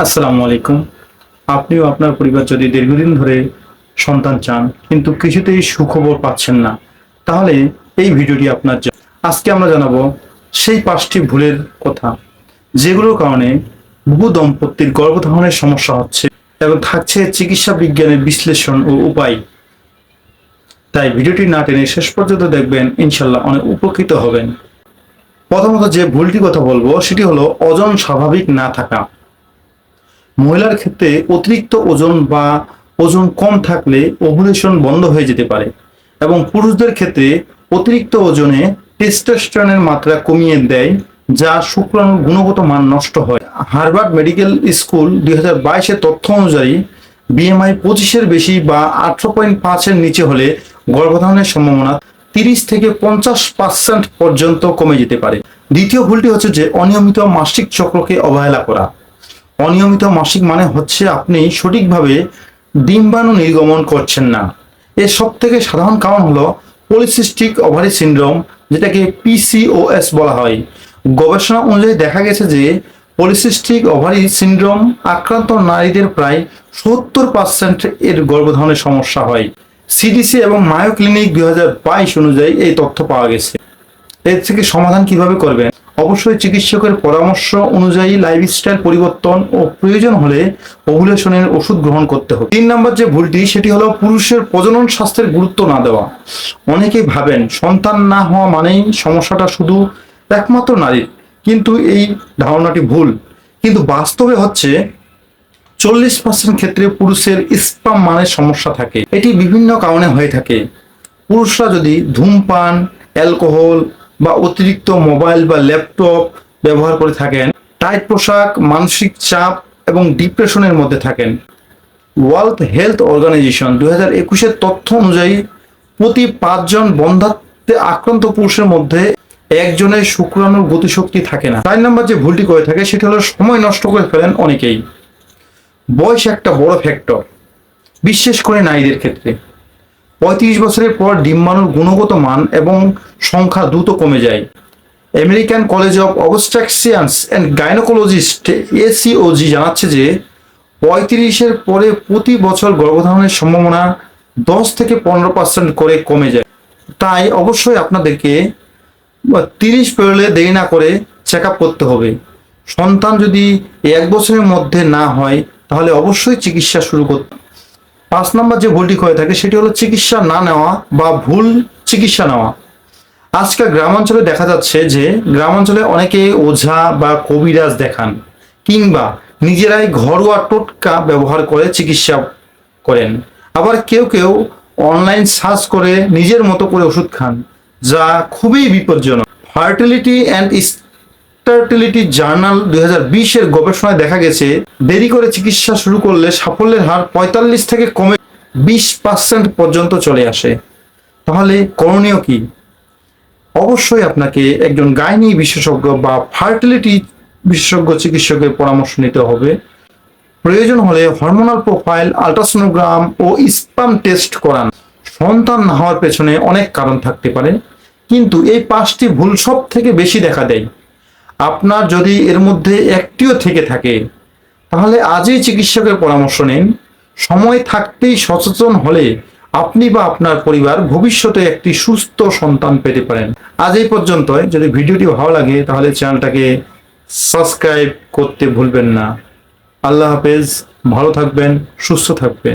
আসসালামু আলাইকুম। আপনিও আপনার পরিবার যদি দীর্ঘদিন ধরে সন্তান চান, কিন্তু কিছুতেই সুখবর পাচ্ছেন না, তাহলে এই ভিডিওটি আপনার আজকে আমরা জানাব সেই পাঁচটি ভুলের কথা, যেগুলোর কারণে বহু দম্পতির গর্ভধারণের সমস্যা হচ্ছে এবং থাকছে চিকিৎসা বিজ্ঞানের বিশ্লেষণ ও উপায়। তাই ভিডিওটি না টেনে শেষ পর্যন্ত দেখবেন ইনশাল্লাহ অনেক উপকৃত হবেন। প্রথমত যে ভুলটি কথা বলব, সেটি হলো ওজন স্বাভাবিক না থাকা। মহিলার ক্ষেত্রে অতিরিক্ত ওজন বা ওজন কম থাকলে ওভুলেশন বন্ধ হয়ে যেতে পারে এবং পুরুষদের ক্ষেত্রে অতিরিক্ত ওজনে টেস্টোস্টেরনের মাত্রা কমিয়ে দেয়, যা শুক্রাণুর গুণগত মান নষ্ট হয়। হার্ভার্ড মেডিকেল স্কুল দুই হাজার বাইশের তথ্য অনুযায়ী বিএমআই পঁচিশের বেশি বা আঠারো পয়েন্ট পাঁচের নিচে হলে গর্ভধারণের সম্ভাবনা তিরিশ থেকে পঞ্চাশ পার্সেন্ট পর্যন্ত কমে যেতে পারে। দ্বিতীয় ভুলটি হচ্ছে যে অনিয়মিত মাসিক চক্রকে অবহেলা করা। অনিয়মিত মাসিক মানে হচ্ছে আপনি সঠিকভাবে ডিম্বাণু নির্গমন করছেন না। এর সব থেকে সাধারণ কারণ হলো পলিসিস্টিক ওভারি সিন্ড্রোম যেটাকে পিসিওএস বলা হয়। গবেষণা অনুযায়ী দেখা গেছে যে পলিসিস্টিক ওভারি সিন্ড্রোম আক্রান্ত নারীদের প্রায় সত্তর পার্সেন্ট এর গর্ভধারণের সমস্যা হয়। সিডিসি এবং মায়ো ক্লিনিক দুই হাজার বাইশ অনুযায়ী এই তথ্য পাওয়া গেছে। এর থেকে সমাধান কীভাবে করবেন? অবশ্যই চিকিৎসকের পরামর্শ অনুযায়ী লাইফস্টাইল পরিবর্তন ও প্রয়োজন হলে ওভুলেশনের ওষুধ গ্রহণ করতে হবে। তিন নম্বর যে ভুলটি, সেটি হলো পুরুষের প্রজনন স্বাস্থ্যের গুরুত্ব না দেওয়া। অনেকেই ভাবেন, সন্তান না হওয়া মানেই সমস্যাটা শুধু একমাত্র নারীর কিন্তু এই ধারণাটি ভুল। কিন্তু বাস্তবে হচ্ছে, চল্লিশ পার্সেন্ট ক্ষেত্রে পুরুষের স্পাম মানের সমস্যা থাকে। এটি বিভিন্ন কারণে হয়ে থাকে। পুরুষরা যদি ধূমপান অ্যালকোহল বা অতিরিক্ত মোবাইল বা ল্যাপটপ ব্যবহার করে থাকেন, টাইট পোশাক, মানসিক চাপ এবং ডিপ্রেশনের মধ্যে থাকেন। ওয়ার্ল্ড হেলথ অর্গানাইজেশন দু হাজার একুশের তথ্য অনুযায়ী, প্রতি পাঁচজন বন্ধাত্বে আক্রান্ত পুরুষের মধ্যে একজনের শুক্রাণুর গতিশক্তি থাকে না। চার নম্বর যে ভুলটি করে থাকে, সেটি হলো সময় নষ্ট করে ফেলেন অনেকেই। বয়স একটা বড় ফ্যাক্টর বিশেষ করে নারীদের ক্ষেত্রে। পঁয়ত্রিশ বছরের পর ডিম্বাণুর গুণগত মান এবং সংখ্যা দ্রুত কমে যায়। American College of Obstetricians and Gynaecologist ACOG জানাচ্ছে যে, পঁয়ত্রিশের পরে প্রতি বছর গর্ভধারণের সম্ভাবনা দশ থেকে পনেরো পার্সেন্ট করে কমে যায়। তাই অবশ্যই আপনাদেরকে তিরিশ পেরোলে দেরি না করে চেক আপ করতে হবে। সন্তান যদি এক বছরের মধ্যে না হয়, তাহলে অবশ্যই চিকিৎসা শুরু করতে পাঁচ নম্বর যে ভুলটি হয়ে থাকে, সেটি হলো চিকিৎসা না নেওয়া বা ভুল চিকিৎসা নেওয়া। আজকাল গ্রামাঞ্চলে দেখা যাচ্ছে যে, গ্রামাঞ্চলে অনেকে ওঝা বা কবিরাজ দেখান, কিংবা নিজেরাই ঘরোয়া টোটকা ব্যবহার করে চিকিৎসা করেন। আবার কেউ কেউ অনলাইন সার্চ করে নিজের মতো করে ওষুধ খান, যা খুবই বিপজ্জনক। ফার্টিলিটি অ্যান্ড ফার্টিলিটি জার্নাল দুই বিশের গবেষণায় দেখা গেছে, দেরি করে চিকিৎসা শুরু করলে সাফল্যের হার পঁয়তাল্লিশ থেকে কমে বিশ পার্সেন্ট পর্যন্ত চলে আসে। তাহলে করণীয় কি? অবশ্যই আপনাকে একজন গাইনি বিশেষজ্ঞ বা ফার্টিলিটি বিশেষজ্ঞ চিকিৎসকের পরামর্শ নিতে হবে। প্রয়োজন হলে হরমোনাল প্রোফাইল, আলট্রাসোনোগ্রাম ও স্পাম টেস্ট করান। সন্তান না হওয়ার পেছনে অনেক কারণ থাকতে পারে, কিন্তু এই পাঁচটি ভুল সব থেকে বেশি দেখা দেয়। আপনার যদি এর মধ্যে একটিও থেকে থাকে, তাহলে আজই চিকিৎসকের পরামর্শ নিন। সময় থাকতেই সচেতন হলে আপনি বা আপনার পরিবার ভবিষ্যতে একটি সুস্থ সন্তান পেতে পারেন। আজ এই পর্যন্ত যদি ভিডিওটি ভালো লাগে, তাহলে চ্যানেলটাকে সাবস্ক্রাইব করতে ভুলবেন না। আল্লাহ হাফেজ। ভালো থাকবেন, সুস্থ থাকবেন।